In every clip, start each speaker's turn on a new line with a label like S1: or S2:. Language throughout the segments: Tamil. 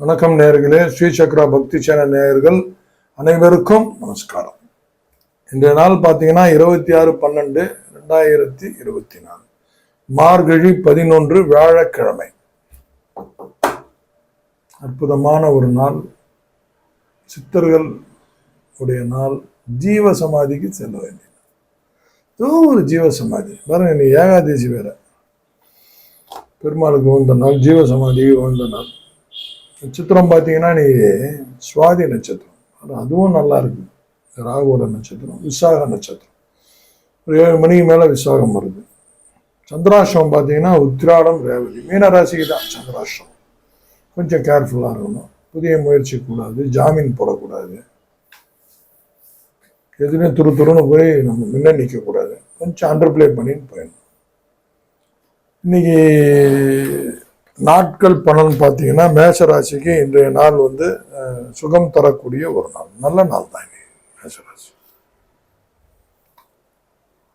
S1: வணக்கம் நேயர்களே ஸ்ரீ சக்ரா பக்தி சேனல் நேயர்கள் அனைவருக்கும் நமஸ்காரம். இன்றைய நாள் பார்த்தீங்கன்னா இருபத்தி ஆறு பன்னெண்டு ரெண்டாயிரத்தி இருபத்தி நாலு. மார்கழி பதினொன்று வியாழக்கிழமை. அற்புதமான ஒரு நாள். சித்தர்கள் உடைய நாள். ஜீவ சமாதிக்கு செல்ல வேண்டிய ஒரு ஜீவ சமாதி பாருங்க நீ ஏகாதேசி வேற. பெருமாளுக்கு உகந்த நாள் ஜீவசமாதிக்கு உகந்த நாள். நட்சத்திரம் பார்த்தீங்கன்னா நீ சுவாதி நட்சத்திரம். ஆனால் அதுவும் நல்லா இருக்கு. ராகுவோட நட்சத்திரம் விசாக நட்சத்திரம். ஒரு ஏழு மணிக்கு மேலே விசாகம் வருது. சந்திராஷ்டிரம் பார்த்தீங்கன்னா உத்திராடம் ரேவதி. மீனராசிக்கு தான் சந்திராஷ்டிரம் கொஞ்சம் கேர்ஃபுல்லாக இருக்கணும். புதிய முயற்சி கூடாது ஜாமீன் போடக்கூடாது. எதுவுமே துரு துருன்னு போய் நம்ம முன்னே நிற்கக்கூடாது கொஞ்சம் அண்டர்பிளே பண்ணின்னு போயிடணும். இன்னைக்கு நாட்கள் பலன் பார்த்தீங்கன்னா மேஷராசிக்கு இன்றைய நாள் வந்து சுகம் தரக்கூடிய ஒரு நாள். நல்ல நாள் தான் இன்னைக்கு மேஷராசி.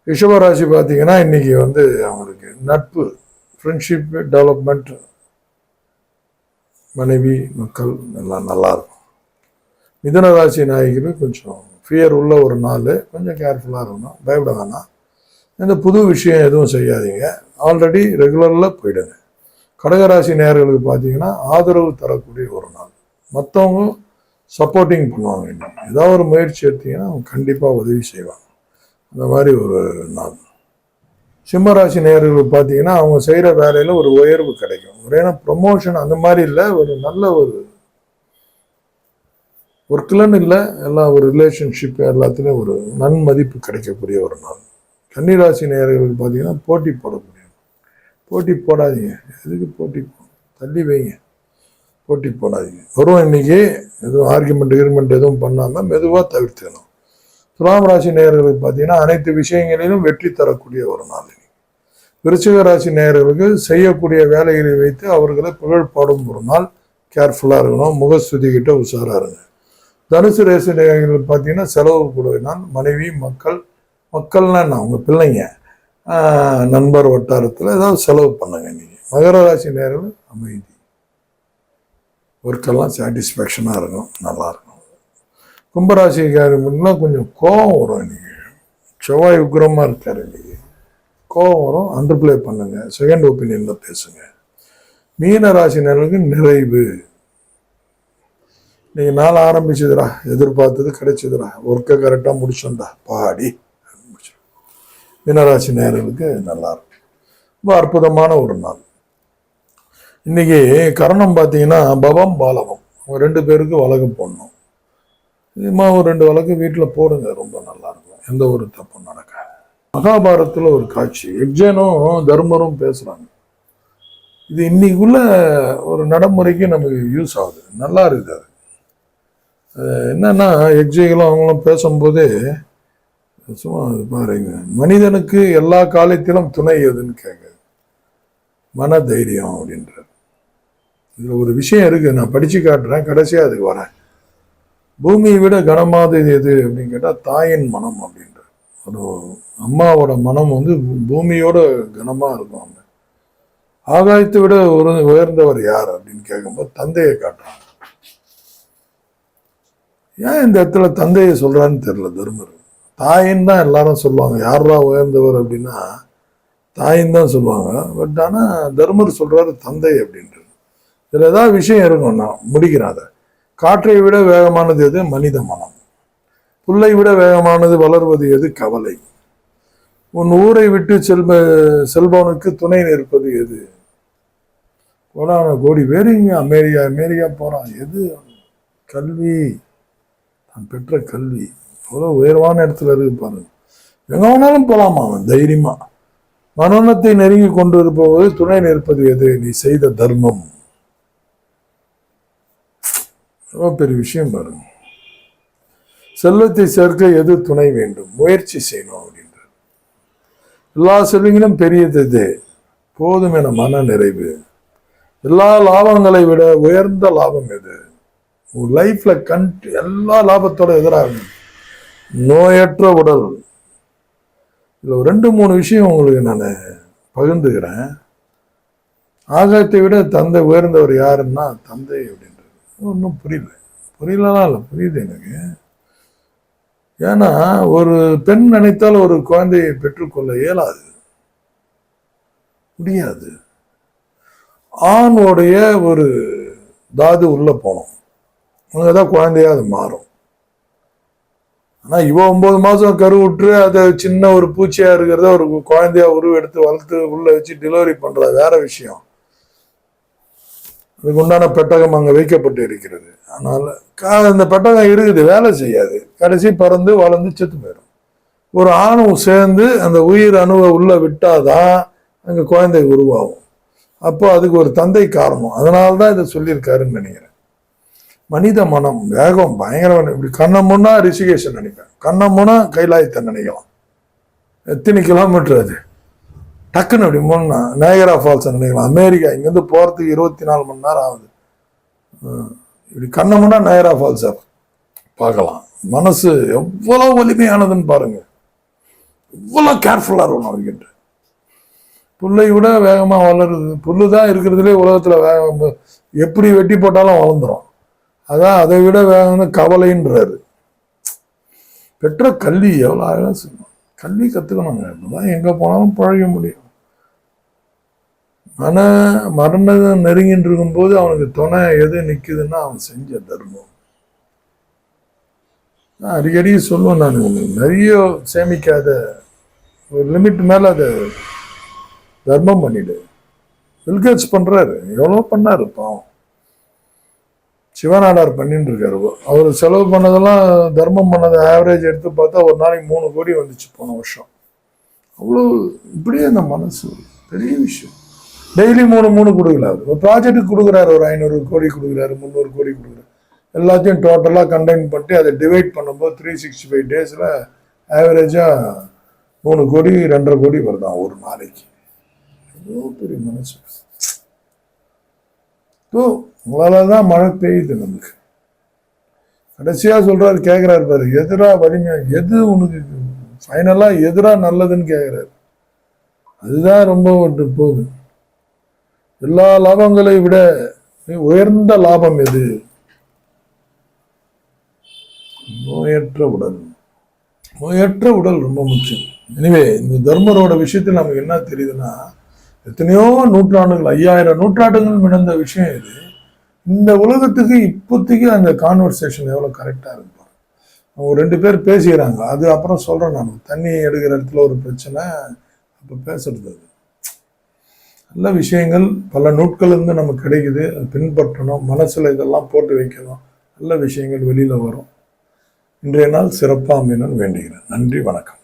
S1: ரிஷபராசி பார்த்தீங்கன்னா இன்னைக்கு வந்து அவங்களுக்கு நட்பு ஃப்ரெண்ட்ஷிப் டெவலப்மெண்ட் மனைவி மக்கள் எல்லாம் நல்லா இருக்கும். மிதுன ராசி நாயகிக்கு கொஞ்சம் ஃபியர் உள்ள ஒரு நாள். கொஞ்சம் கேர்ஃபுல்லாக இருக்கணும். பயப்பட வேணாம். இந்த புது விஷயம் எதுவும் செய்யாதீங்க. ஆல்ரெடி ரெகுலரில் போயிடுங்க கடகராசி நேயர்களுக்கு பார்த்தீங்கன்னா ஆதரவு தரக்கூடிய ஒரு நாள். மற்றவங்க சப்போர்ட்டிங் பண்ணுவாங்க இன்னும். ஏதாவது ஒரு முயற்சி எடுத்தீங்கன்னா அவங்க கண்டிப்பாக உதவி செய்வாங்க. அந்த மாதிரி ஒரு நாள். சிம்மராசி நேர்களுக்கு பார்த்தீங்கன்னா அவங்க செய்கிற வேலையில் ஒரு உயர்வு கிடைக்கும். ஒரு ஏன்னா ப்ரொமோஷன் அந்த மாதிரி இல்லை ஒரு நல்ல ஒரு ஒர்க்லன்னு இல்லை எல்லாம் ஒரு ரிலேஷன்ஷிப் எல்லாத்துலேயும் ஒரு நன்மதிப்பு கிடைக்கக்கூடிய ஒரு நாள். கன்னிராசி நேர்களுக்கு பார்த்தீங்கன்னா போட்டி போடக்கூடிய போட்டி போடாதீங்க. எதுக்கு போட்டி தள்ளி வைங்க. போட்டி போடாதீங்க. வரும் இன்னைக்கு. எதுவும் ஆர்குமெண்ட் கிர்மெண்ட் எதுவும் பண்ணாமல் மெதுவாக தவிர்த்துக்கணும். துலாம் ராசி நேயர்களுக்கு பார்த்தீங்கன்னா அனைத்து விஷயங்களிலும் வெற்றி தரக்கூடிய ஒரு நாள் விருச்சிக ராசி நேயர்களுக்கு செய்யக்கூடிய வேலைகளை வைத்து அவர்களை புகழ் பாடும் ஒரு நாள். கேர்ஃபுல்லாக இருக்கணும். முகஸ்துதி கிட்ட உஷாராக இருங்க. தனுசு ராசி நேயர்கள் பார்த்தீங்கன்னா செலவு கூடிய மனைவி மக்கள் மக்கள்னா என்ன? அவங்க பிள்ளைங்க. நண்பர் வட்டாரத்தில் ஏதாவது செலவு பண்ணுங்க நீங்கள் மகர ராசி நேர்கள் அமைதி. ஒர்க்கெல்லாம் சாட்டிஸ்ஃபேக்ஷனாக இருக்கும் நல்லாயிருக்கும் இருக்கும். கும்பராசிக்காரங்களுக்குலாம் கொஞ்சம் கோபம் வரும் இன்றைக்கி செவ்வாய் உக்கிரமாக இருக்கார் இன்றைக்கி கோபம் வரும் அண்டர் பண்ணுங்கள் செகண்ட் ஒப்பீனியனில் பேசுங்க. மீன ராசினர்களுக்கு நிறைவு. நீங்கள் நாள் ஆரம்பிச்சதுடா எதிர்பார்த்தது கிடைச்சதுடா ஒர்க்கை கரெக்டாக முடிச்சோண்டா பாடி. மீனராசி நேர்களுக்கு நல்லா இருக்கும் ரொம்ப அற்புதமான ஒரு நாள். இன்றைக்கி கரணம் பார்த்தீங்கன்னா பவம் பாலவம். அவங்க ரெண்டு பேருக்கு வழக்கு போடணும். இதுமா ஒரு ரெண்டு வழக்கு வீட்டில் போடுங்க ரொம்ப நல்லாயிருக்கும். எந்த ஒரு தப்பும் நடக்காது. மகாபாரத்தில் ஒரு காட்சி. எக்ஜனும் தர்மரும் பேசுகிறாங்க இது இன்னைக்குள்ள ஒரு நடைமுறைக்கு நமக்கு யூஸ் ஆகுது. நல்லா இருக்குது அது. என்னென்னா என்னன்னா எக்ஜைகளும் அவங்களும் பேசும்போது சும்மா அது பாருங்க. மனிதனுக்கு எல்லா காலத்திலும் துணை எதுன்னு கேட்குது மன தைரியம் அப்படின்றார். இதில் ஒரு விஷயம் இருக்கு. நான் படிச்சு காட்டுறேன். கடைசியாக அதுக்கு வரேன். பூமியை விட கனமானது எது அப்படின்னு கேட்டால் தாயின் மனம் அப்படின்றார். ஒரு அம்மாவோட மனம் வந்து பூமியோட கனமாக இருக்கும். அவங்க ஆகாயத்தை விட ஒரு உயர்ந்தவர் யார் அப்படின்னு கேட்கும்போது தந்தையை காட்டுறாங்க. ஏன் இந்த இடத்துல தந்தையை சொல்றான்னு தெரியல தர்மர்? தாயின்னு தான் எல்லாரும் சொல்லுவாங்க. யாரா உயர்ந்தவர் அப்படின்னா தாயின்னு தான் சொல்லுவாங்க. பட் ஆனால் தர்மர் சொல்கிறாரு தந்தை அப்படின்றது இதில் ஏதாவது விஷயம் இருக்கும் நான் முடிக்கிறேன் அதை காற்றை விட வேகமானது எது? மனித மனம். புல்லை விட வேகமானது வளர்வது எது? கவலை. உன் ஊரை விட்டு செல்வ செல்பவனுக்கு துணை நிற்பது எது? கோடான கோடி பேர் இங்கே அமெரிக்கா அமெரிக்கா போகிறான் எது? கல்வி. நான் பெற்ற கல்வி. எவ்வளோ உயர்வான இடத்துல இருக்கு பாருங்க. எங்கே வேணாலும் போகலாமா அவன்? தைரியமா. மனோனத்தை நெருங்கி கொண்டு இருப்பது துணை நிற்பது எது? நீ செய்த தர்மம். எவ்வளோ பெரிய விஷயம் பாருங்க. செல்வத்தை சேர்க்க எது துணை வேண்டும்? முயற்சி செய்யணும் அப்படின்றது எல்லா செல்வங்களும் பெரியது இது. போதும் என மன நிறைவு. எல்லா லாபங்களை விட உயர்ந்த லாபம் எது? உன் லைஃப்ல கண் எல்லா லாபத்தோட எதிராக நோயற்ற உடல். இதில் ரெண்டு மூணு விஷயம் உங்களுக்கு நான் பகிர்ந்துக்கிறேன். ஆகாயத்தை விட தந்தை உயர்ந்தவர் யாருன்னா தந்தை அப்படின்றது. ஒன்றும் புரியல. புரியலாம் இல்லை புரியுது எனக்கு. ஏன்னா ஒரு பெண் நினைத்தால் ஒரு குழந்தையை பெற்றுக்கொள்ள இயலாது. முடியாது. ஆணோடைய ஒரு தாது உள்ளே போனோம். அங்கே தான் குழந்தையாக அது மாறும். ஆனா இவன் ஒன்பது மாசம் கருவுற்று அதை சின்ன ஒரு பூச்சியா இருக்கிறத ஒரு குழந்தையா உருவெடுத்து வளர்த்து உள்ள வச்சு டெலிவரி பண்றது வேற விஷயம். அதுக்கு உண்டான பெட்டகம் அங்க வைக்கப்பட்டு இருக்கிறது. அதனால கா- இந்த பெட்டகம் இருக்குது வேலை செய்யாது. கடைசி பறந்து வளர்ந்து செத்து போயிடும் ஒரு ஆணும் சேர்ந்து அந்த உயிர் அணுவை உள்ள விட்டாதான் அங்க குழந்தை உருவாகும். அப்போ அதுக்கு ஒரு தந்தை காரணம். அதனால தான் இதை சொல்லியிருக்காருன்னு நினைக்கிறேன். மனித மனம் வேகம் பயங்கரமான இப்படி கண்ணை ரிஷிகேஷன் நினைப்பேன். கண்ணை முன்னா கைலாயத்தை நினைக்கலாம் எத்தனை கிலோமீட்டர் அது? டக்குன்னு அப்படி முன்னா நேகரா ஃபால்ஸை நினைக்கலாம். அமெரிக்கா இங்கேருந்து போகிறதுக்கு இருபத்தி நாலு மணி நேரம் ஆகுது. இப்படி கண்ணை முன்னா நேகரா ஃபால்ஸை பார்க்கலாம். மனசு எவ்வளோ வலிமையானதுன்னு பாருங்கள் எவ்வளோ கேர்ஃபுல்லாக இருக்கணும் அவர்கிட்ட. புல்லை விட வேகமாக வளருது. புல்லு தான் இருக்கிறதுலே உலகத்தில் வேகம். எப்படி வெட்டி போட்டாலும் வளர்ந்துரும். அதான் அதை விட வேணும்னு கவலைன்றாரு. பெற்ற கல்வி எவ்வளோ அழகாக செய்யணும் கல்வி கற்றுக்கணுங்க அப்படிதான் எங்கே போனாலும் பழக முடியும். மன மரணம் நெருங்கின்னு இருக்கும்போது அவனுக்கு துணை எது நிற்குதுன்னா அவன் செஞ்ச தர்மம். நான் அடிக்கடி சொல்லுவேன் நான் நிறைய சேமிக்காத ஒரு லிமிட் மேலே அதை தர்மம் பண்ணிடு. பில்கேட்ஸ் பண்றாரு. எவ்வளோ பண்ணாரு பாவம். சிவநாடார் பண்ணிட்டு இருக்காரு அவர் செலவு பண்ணதெல்லாம் தர்மம் பண்ணதை ஆவரேஜ் எடுத்து பார்த்தா ஒரு நாளைக்கு மூணு கோடி வந்துச்சு போன வருஷம். அவ்வளோ இப்படியே அந்த மனசு பெரிய விஷயம். டெய்லி மூணு மூணு கொடுக்கலாரு ஒரு ப்ராஜெக்ட்டுக்கு கொடுக்குறாரு. ஒரு ஐநூறு கோடி கொடுக்குறாரு. முந்நூறு கோடி கொடுக்குறாரு. எல்லாத்தையும் டோட்டலாக கண்டெயின் பண்ணிட்டு அதை டிவைட் பண்ணும்போது த்ரீ சிக்ஸ்டி ஃபைவ் டேஸில் ஆவரேஜாக மூணு கோடி ரெண்டரை கோடி வருதான் ஒரு நாளைக்கு. எவ்வளோ பெரிய மனசு. ஸோ உங்களால தான் மழை பெய்யுது நமக்கு. கடைசியாக சொல்கிறார் கேட்குறாரு பாரு எதிரா வலிமை எது உனக்கு ஃபைனலாக எதிரா நல்லதுன்னு கேட்குறாரு அதுதான் ரொம்ப ஒன்று போகுது. எல்லா லாபங்களை விட உயர்ந்த லாபம் எது? நோயற்ற உடல். நோயற்ற உடல் ரொம்ப முக்கியம். எனவே இந்த தர்மரோட விஷயத்தில் நமக்கு என்ன தெரியுதுன்னா எத்தனையோ நூற்றாண்டுகள் ஐயாயிரம் நூற்றாண்டுகள் மிடந்த விஷயம் இது. இந்த உலகத்துக்கு இப்போதைக்கு அந்த கான்வர்சேஷன் எவ்வளோ கரெக்டாக இருக்கும் அவங்க ரெண்டு பேர் பேசிக்கிறாங்க. அது அப்புறம் சொல்கிறேன் நான். தண்ணி எடுக்கிற இடத்துல ஒரு பிரச்சனை அப்போ பேசுறது அது. நல்ல விஷயங்கள் பல நூட்களிலிருந்து நமக்கு கிடைக்குது. அது பின்பற்றணும். மனசில் இதெல்லாம் போட்டு வைக்கணும். நல்ல விஷயங்கள் வெளியில் வரும். இன்றைய நாள் சிறப்பாக அமையணும்னு வேண்டுகிறேன். நன்றி வணக்கம்.